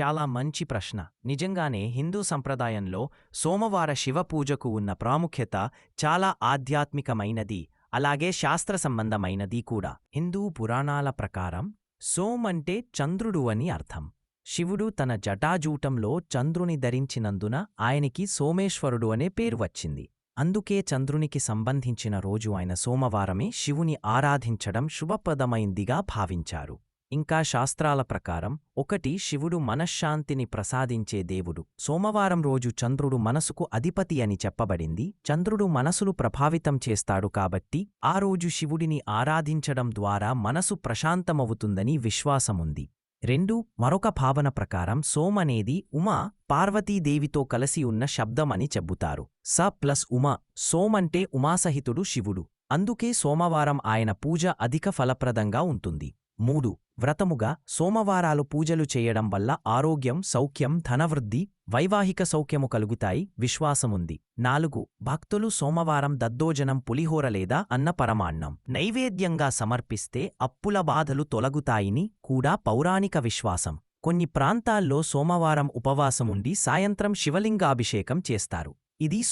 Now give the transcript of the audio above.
చాలా మంచి ప్రశ్న. నిజంగానే హిందూ సంప్రదాయంలో సోమవార శివపూజకు ఉన్న ప్రాముఖ్యత చాలా ఆధ్యాత్మికమైనది. అలాగే శాస్త్ర సంబంధమైనది కూడా. హిందూ పురాణాల ప్రకారం సోమ్ అంటే చంద్రుడు అని అర్థం. శివుడు తన జటాజూటంలో చంద్రుని ధరించినందున ఆయనికి సోమేశ్వరుడు అనే పేరు వచ్చింది. అందుకే చంద్రునికి సంబంధించిన రోజు ఆయన సోమవారమే శివుని ఆరాధించడం శుభప్రదమైందిగా భావించారు. ఇంకా శాస్త్రాల ప్రకారం ఒకటి శివుడు మనశ్శాంతిని ప్రసాదించే దేవుడు. సోమవారం రోజు చంద్రుడు మనసుకు అధిపతి అని చెప్పబడింది. చంద్రుడు మనసులు ప్రభావితం చేస్తాడు కాబట్టి ఆ రోజు శివుడిని ఆరాధించడం ద్వారా మనసు ప్రశాంతమవుతుందని విశ్వాసముంది. రెండు మరొక భావన ప్రకారం సోమనేది ఉమా పార్వతీదేవితో కలిసి ఉన్న శబ్దమని చెబుతారు. స ప్లస్ ఉమా సోమంటే ఉమాసహితుడు శివుడు. అందుకే సోమవారం ఆయన పూజ అధిక ఫలప్రదంగా ఉంటుంది. మూడు. వ్రతముగా సోమవారాలు పూజలు చేయడం వల్ల ఆరోగ్యం సౌఖ్యం ధనవృద్ధి వైవాహిక సౌఖ్యము కలుగుతాయి విశ్వాసముంది. నాలుగు. భక్తులు సోమవారం దద్దోజనం పులిహోర లేదా అన్న పరమాన్నం నైవేద్యంగా సమర్పిస్తే అప్పుల బాధలు తొలగుతాయిని కూడా పౌరాణిక విశ్వాసం. కొన్ని ప్రాంతాల్లో సోమవారం ఉపవాసముండి సాయంత్రం శివలింగాభిషేకం చేస్తారు. ఇది